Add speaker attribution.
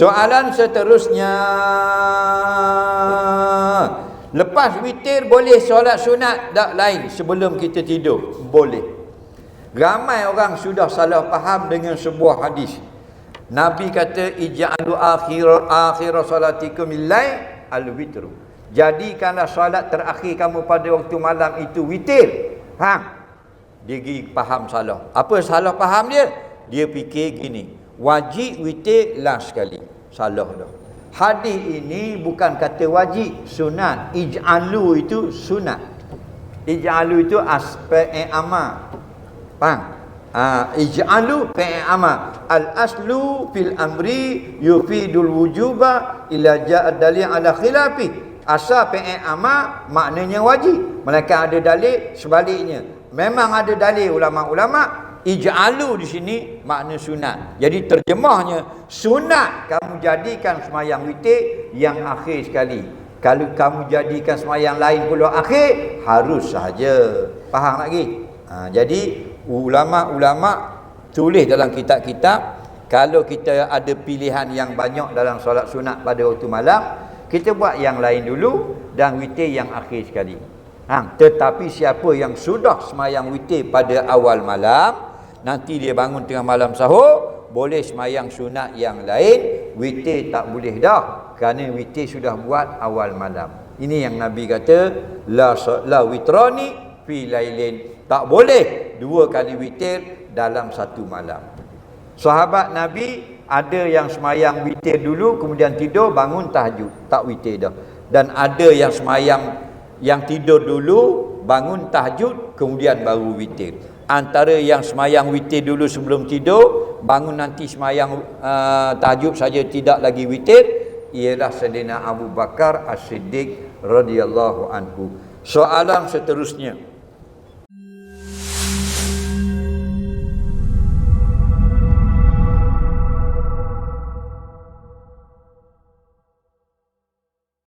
Speaker 1: Soalan seterusnya. Lepas witir boleh solat sunat tak lain sebelum kita tidur? Boleh. Ramai orang sudah salah faham dengan sebuah hadis. Nabi kata ij'alu akhir akhir salatikum illai al-witr. Jadikanlah solat terakhir kamu pada waktu malam itu witir. Faham? Dia pergi faham salah. Apa salah faham dia? Dia fikir gini. Wajib witir last sekali. Salah dah. Hadis ini bukan kata wajib, sunat. Ij'alu itu sunat. Ij'alu itu aspek amal. Faham? Ha, ij'alu fi'il amal. Al-aslu fil amri yufidul wujuba ila ja'a dalil ala khilafi. Asal fi'il amal maknanya wajib. Mereka ada dalil sebaliknya. Memang ada dalil ulama-ulama ij'alu di sini makna sunat. Jadi terjemahnya sunat kamu jadikan semayang witir yang akhir sekali. Kalau kamu jadikan semayang lain pula akhir harus saja. Faham lagi? Ha, jadi ulama-ulama tulis dalam kitab-kitab kalau kita ada pilihan yang banyak dalam solat sunat pada waktu malam kita buat yang lain dulu dan witir yang akhir sekali. Ha, tetapi siapa yang sudah semayang witir pada awal malam nanti dia bangun tengah malam sahur boleh semayang sunat yang lain witir tak boleh dah kerana witir sudah buat awal malam. Ini yang Nabi kata la la witrani fi lailin. Tak boleh dua kali witir dalam satu malam. Sahabat Nabi ada yang semayang witir dulu kemudian tidur bangun tahajud. Tak witir dah. Dan ada yang semayang yang tidur dulu bangun tahajud kemudian baru witir antara yang semayang witir dulu sebelum tidur bangun nanti semayang uh, tahajud saja tidak lagi witir ialah Sayyidina Abu Bakar As-Siddiq radhiyallahu anhu. Soalan seterusnya